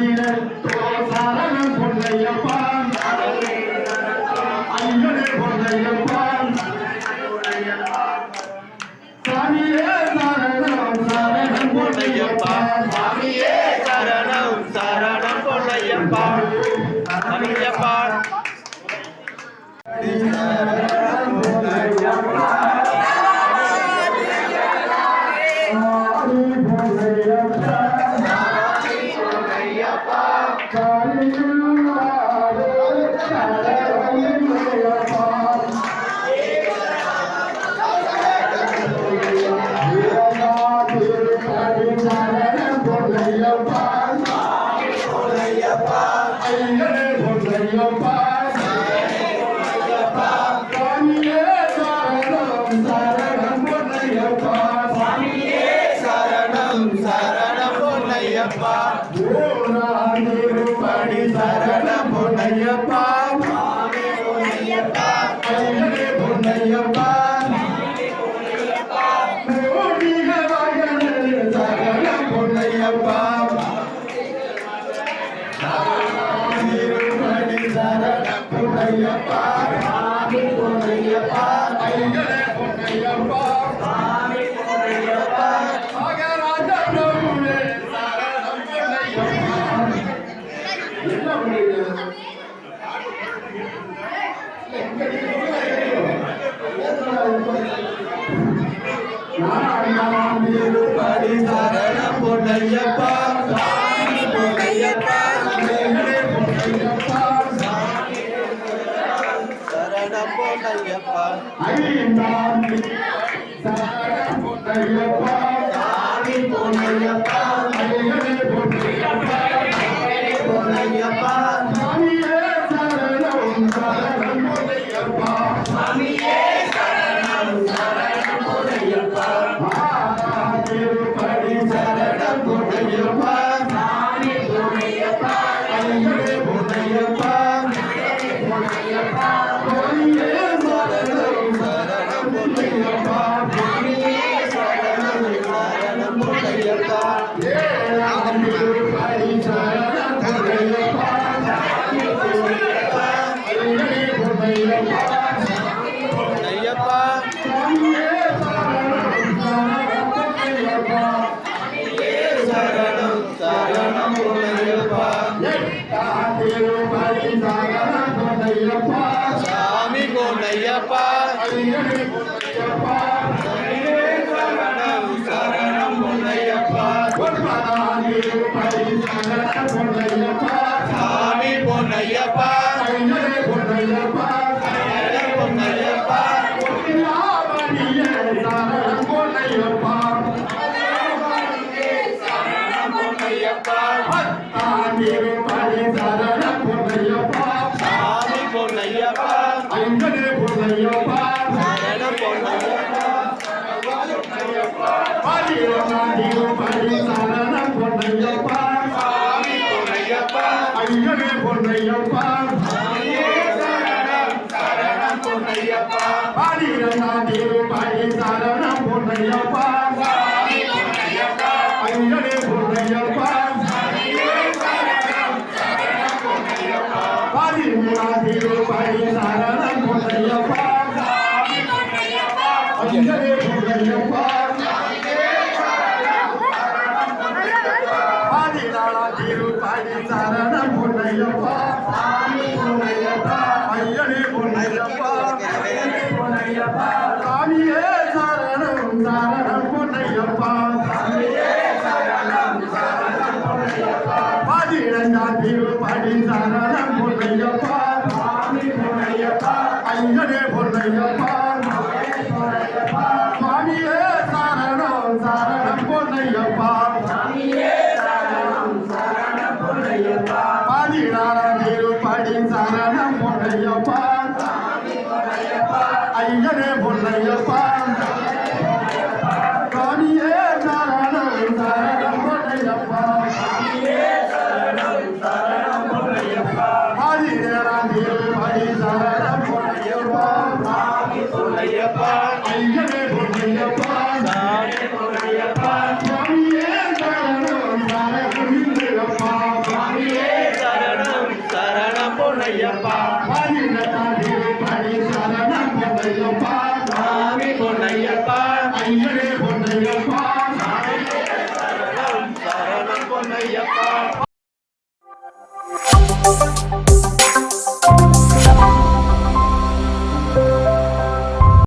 சாமியே சரணம் பொன்னையப்பா ஐயனே பொன்னையப்பா சாமியே சரணம் சரணம் பொன்னையப்பா. சாமியே சரணம் சரணம் பொன்னையப்பா பொன்னையப்பா சரணம் பொன்னையப்பா பொன்னையப்பா சரணம் பொன்னையப்பா திருப்படி சரணம் பொன்னையப்பா பொன்னையப்பா பொன்னையப்பா மகராஜனே சரணம் பொன்னையப்பா என்ன பண்ணுறீங்க பொன்னையப்பா சாமி பொன்னையப்பா பொன்னையப்பா சாமி பொன்னையப்பா திருப்படி பொன்னையப்பா சரணம் சரணம் பொன்னையப்பா பாடி சரணம் பொன்னையப்பா ஐயனே பொன்னையப்பா பாடிரநாதேவி பாடி சரணம் பொன்னையப்பா ஐயனே பொன்னையப்பா பாடிரநாதேவி பாடி சரணம் பொன்னையப்பா ஐயனே பொன்னையப்பா சாமியே சரணம் சரணம் பொன்னையப்பா பதினஞ்சாம் படி சரணம் பொன்னையப்பா ஐயனே பொன்னையப்பா சுவாமியே சரணம் சரணம் பொன்னையப்பா படி சரணம். முறையப்பா ஐயனே பொன்னையப்பா. சரணம் சரணம் பொன்னையப்பா.